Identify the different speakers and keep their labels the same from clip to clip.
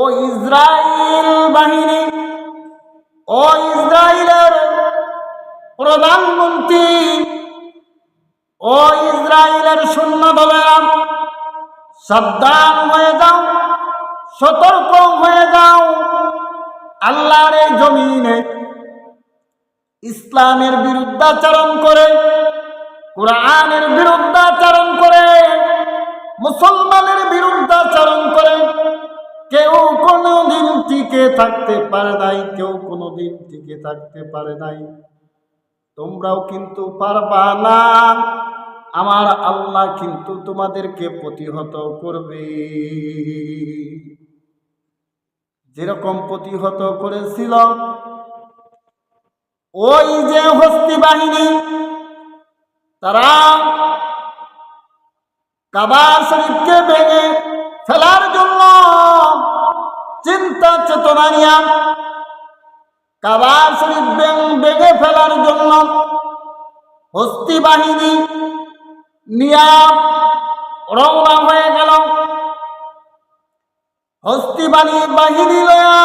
Speaker 1: ও Israel বাহিনী, ও ইসরায়েলের প্রধানমন্ত্রী, ও ইসরায়েলের সৈন্য দলেরা সাবধান হয়ে যাও, সতর্ক হয়ে যাও। আল্লাহর জমিনে ইসলামের বিরুদ্ধাচরণ করে, কোরআনের বিরুদ্ধাচরণ করে, মুসলমানের বিরুদ্ধাচরণ করে কেউ কোনো দিন টিকে থাকতে পারে নাই, কেউ কোনো দিন টিকে থাকতে পারে নাই। তোমরাও কিন্তু পারবা না। আমার আল্লাহ কিন্তু তোমাদেরকে প্রতিহত করবে। যেরকম প্রতিহত করেছিল, ওই যে হস্তি বাহিনী, তারা কাবা শরীফকে ভেঙে ফেলার জন্য চিন্তা চেতনা নিয়া কাবা শরীফ ভেঙে ফেলার জন্য হস্তি বাহিনী নিয়া রওনা হয়ে গেল। হস্তি বাহিনী লয়া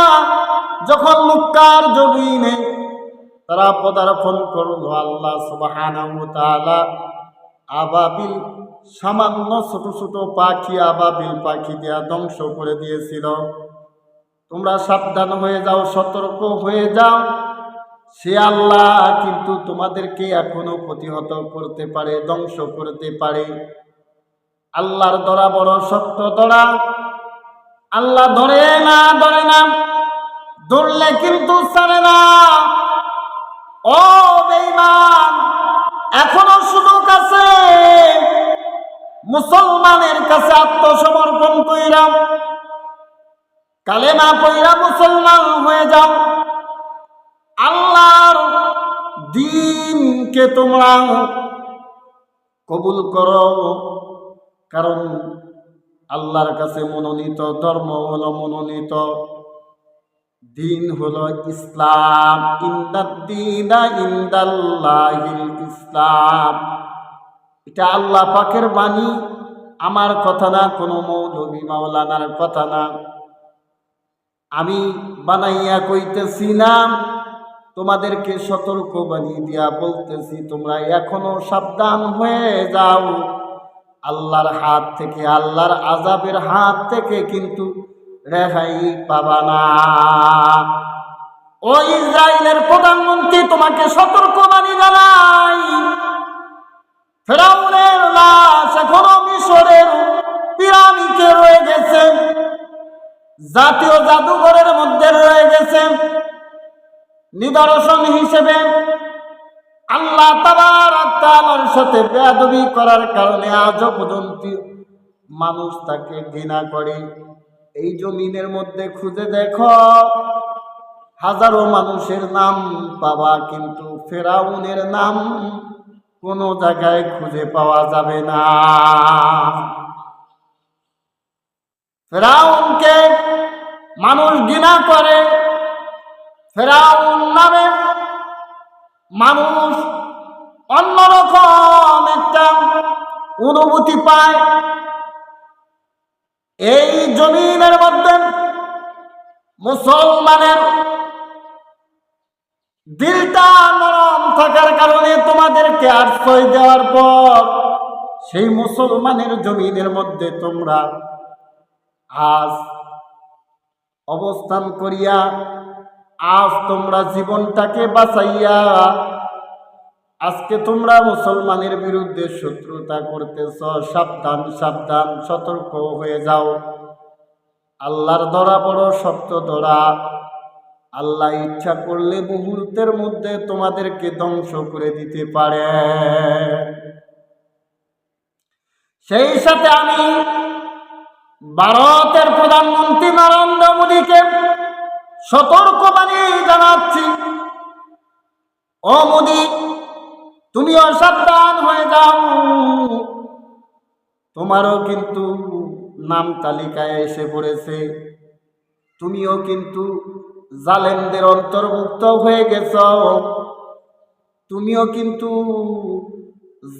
Speaker 1: যখন মুক্কার জমিনে তারা পদার্পণ করল, আল্লাহ তাআলা আবাবিল সামান্য ছোট ছোট পাখি আবাবিল পাখি দিয়া ধ্বংস করে দিয়েছিল। তোমরা সাবধান হয়ে যাও, সতর্ক হয়ে যাও। সে আল্লাহ কিন্তু তোমাদেরকে এখনও প্রতিহত করতে পারে, ধ্বংস করতে পারে। আল্লাহর ধরা বড় শক্ত ধরা। আল্লাহ ধরে না ধরে না, ধরলে কিন্তু ছাড়ে না। ও বেঈমান, এখনও সুযোগ আছে। মুসলমানের কাছে আত্মসমর্পণ কইরা কালেমা কইরা মুসলমান হয়ে যাও। আল্লাহর দিনকে তোমরা কবুল করো, কারণ আল্লাহর কাছে মনোনীত, ধর্ম হল মনোনীত দিন হল ইসলাম। ইন্দাল্লাহিল ইসলাম। এটা আল্লাহ পাকের বাণী। আমার কথা না, কোনো মৌলবী মাওলানার কথা না। আমি বানাইয়া কইতেছি না, তোমাদেরকে সতর্ক বানিয়ে দিয়া বলতেছি, তোমরা এখনও সাবধান হয়ে যাও। আল্লাহর হাত থেকে, আল্লাহর আজাবের হাত থেকে কিন্তু রেহাই পাবা না। ও ইসরায়েলের প্রধানমন্ত্রী, তোমাকে সতর্ক বাণী জানাই। ফেরাউনের লাশ এখনও মিশরের পিরামিকে রয়ে গেছে। জাতীয় জাদুঘরের মধ্যে রয়ে গেছে। নিদর্শন হিসেবে আল্লাহ তালার সাথে বেদবি করার কারণে আজও পর্যন্ত মানুষ তাকে ঘৃণা করে। এই জমিনের মধ্যে খুঁজে দেখো, হাজারো মানুষের নাম পাবা, কিন্তু ফেরাউনের নাম কোনো জায়গায় খুঁজে পাওয়া যাবে না। ফেরাউনকে মানুষ ঘৃণা করে, ফেরাউন নামে মানুষ অন্যরকম একটা অনুভূতি পায়। এই জমিনের মধ্যে মুসলমানের দিলটা নরম থাকার কারণে তোমাদেরকে আশ্রয় দেওয়ার পর সেই মুসলমানের জমিনের মধ্যে তোমরা আজ অবস্থান করিয়া আজ তোমরা জীবনটাকে বাঁচাইয়া আজকে তোমরা মুসলমানের বিরুদ্ধে শত্রুতা করতেছ, সাবধান সাবধান, সতর্ক হয়ে যাও। আল্লাহর ধরা বড় শক্ত ধরা। আল্লাহ ইচ্ছা করলে মুহূর্তের মধ্যে তোমাদেরকে ধ্বংস করে দিতে পারে। সেই সাথে আমি ভারতের প্রধানমন্ত্রী নরেন্দ্র মোদীকে সতর্কবাণী জানাচ্ছি। ও মোদী তুমিও অসাবধান হয়ে যাও। তোমারও কিন্তু নাম তালিকায় এসে পড়েছে। তুমিও কিন্তু জালেমদের অন্তর্ভুক্ত হয়ে গেছ। তুমিও কিন্তু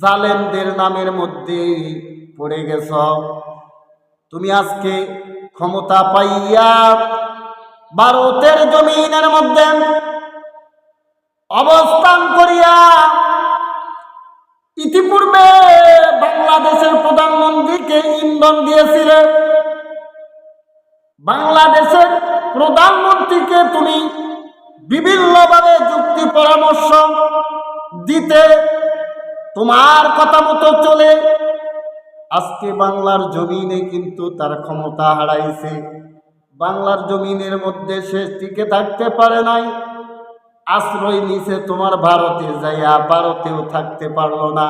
Speaker 1: জালেমদের নামের মধ্যে পড়ে গেছ। তুমি আজকে ক্ষমতা পাইয়া ভারতের জমিনের মধ্যে অবস্থান করিয়া ইতিপূর্বে বাংলাদেশের প্রধানমন্ত্রীকে ইন্ধন দিয়েছিলে। বাংলাদেশের প্রধানমন্ত্রীকে তুমি বিভিন্নভাবে যুক্তি পরামর্শ দিতে তোমার কথা মতো চলে আজকে বাংলার জমিনে কিন্তু তার ক্ষমতা হারাইছে। বাংলার জমিনের মধ্যে সে টিকে থাকতে পারে নাই। আশ্রয় নিছে তোমার ভারতে, যাইয়া ভারতেও থাকতে পারল না।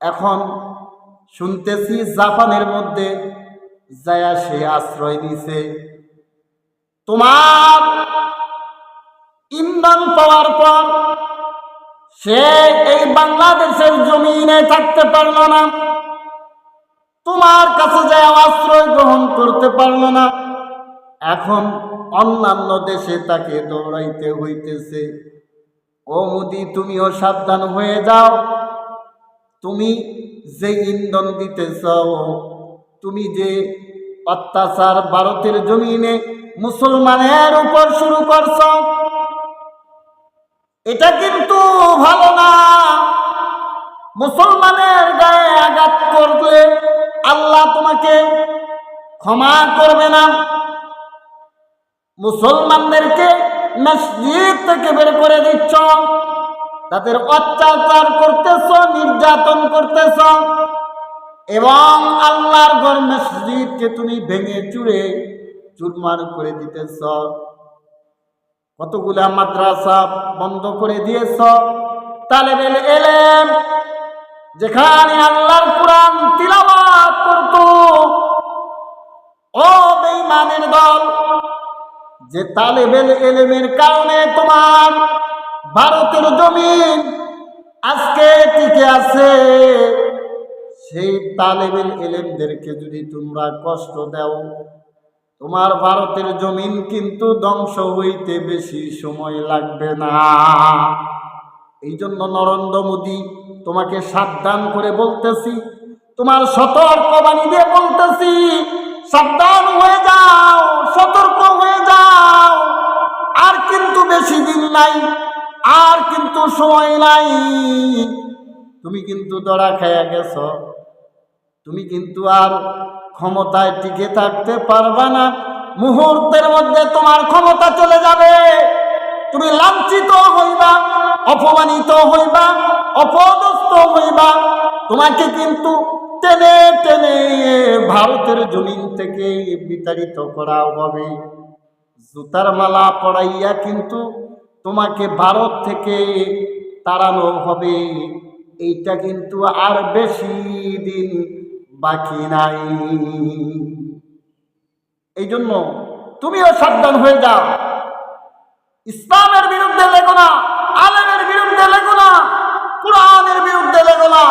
Speaker 1: এখন শুনতেছি জাপানের মধ্যে যায়া সে আশ্রয় নিছে। তোমার ইন্ধন পাওয়ার পর সে এই বাংলাদেশের জমিনে থাকতে পারল না। তোমার কাছে যায় আশ্রয় গ্রহণ করতে পারল না। এখন অন্যান্য দেশে তাকে দৌড়াইতে হইতেছে। ও মুদি, তুমিও সাবধান হয়ে যাও। তুমি যে ইন্ধন দিতে চাও তুমি যে অত্যাচার ভারতের জমিনে মুসলমানের উপর শুরু করছ, এটা কিন্তু ভালো না। মুসলমানের গায়ে আঘাত করলে আল্লাহ তোমাকে ক্ষমা করবে না। মুসলমানদেরকে মসজিদ থেকে বের করে দিচ্ছ। তাদের অত্যাচার করতেছ, নির্যাতন করতেছ এবং আল্লাহর ঘর মসজিদকে তুমি ভেঙে চুড়ে চুরমার করে দিতেছ। কতগুলা মাদ্রাসা বন্ধ করে দিয়েছ। তালেবেল এলেম যেখানে আল্লাহর কোরআন তিলাবাত করত, ও বেঈমানের দল, যে তালেবেল এলেমের কারণে তোমার ভারতের জমিন আজকে টিকে আছে। সেই তালেবেল এলেমদেরকে যদি তোমরা কষ্ট দাও, তোমার ভারতের জমিন কিন্তু ধ্বংস হইতে বেশি সময় লাগবে না। এই জন্য নরেন্দ্র মোদী তোমাকে সাবধান করে বলতেছি, তোমার সতর্ক বাণী দিয়ে বলতেছি, সাবধান হয়ে যাও, সতর্ক হয়ে যাও। আর কিন্তু বেশি দিন নাই, আর কিন্তু সময় নাই। তুমি কিন্তু দড়া খাইয়া গেছ, তুমি কিন্তু আর ক্ষমতায় টিকে থাকতে পারবে না। মুহূর্তের মধ্যে তোমার ক্ষমতা চলে যাবে। তুমি লাঞ্ছিত হইবা, অপমানিত হইবা অপদস্থ হইবা। তোমাকে কিন্তু টেনে টেনে ভারতের জমিন থেকে বিতাড়িত করা হবে। জুতার মালা পড়াইয়া কিন্তু তোমাকে ভারত থেকে তাড়ানো হবে। এইটা কিন্তু আর বেশি দিন বাকি নাই। এই জন্য তুমিও সাবধান হয়ে যাও। ইসলামের বিরুদ্ধে লেগো না। না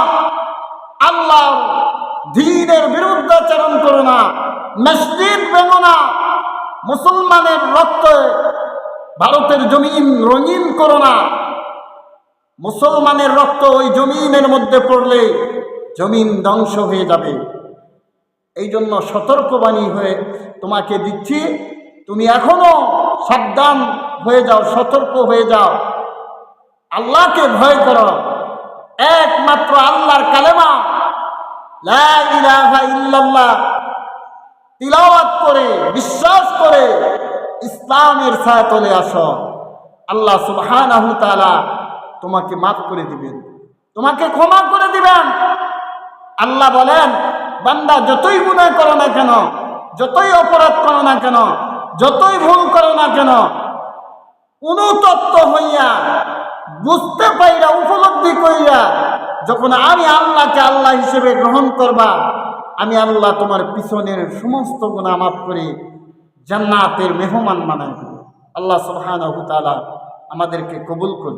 Speaker 1: আল্লাহ বিরুদ্ধাচরণ করো না। মসজিদ ভেঙো না মুসলমানের রক্তে ভারতের জমিন রঙিন করো না। মুসলমানের রক্ত ওই জমিনের মধ্যে পড়লে জমিন ধ্বংস হয়ে যাবে। এই জন্য সতর্কবাণী হয়ে তোমাকে দিচ্ছি, তুমি এখনও সাবধান হয়ে যাও, সতর্ক হয়ে যাও। আল্লাহকে ভয় করো। একমাত্র আল্লাহর কালেমা। ইল্লাল্লাহ। তিলাওয়াত করে, বিশ্বাস করে ইসলামের ছায়াতলে আসো। আল্লাহ সুবহানাহু তাআলা তোমাকে মাফ করে দিবেন। তোমাকে ক্ষমা করে দিবেন। আল্লাহ বলেন, বান্দা যতই গুনাহ করো না কেন, যতই অপরাধ করো না কেন, যতই ভুল করো না কেন, অনুতপ্ত হইয়া বুঝতে পাইরা, উপলব্ধি কইরা যখন আমি আল্লাহকে আল্লাহ হিসেবে গ্রহণ করবা, আমি আল্লাহ তোমার পিছনের সমস্ত গুণা মাফ করে জান্নাতের মেহমান মানাই আল্লাহ আল্লাহ সুবহানাহু তাআলা আমাদেরকে কবুল করুন।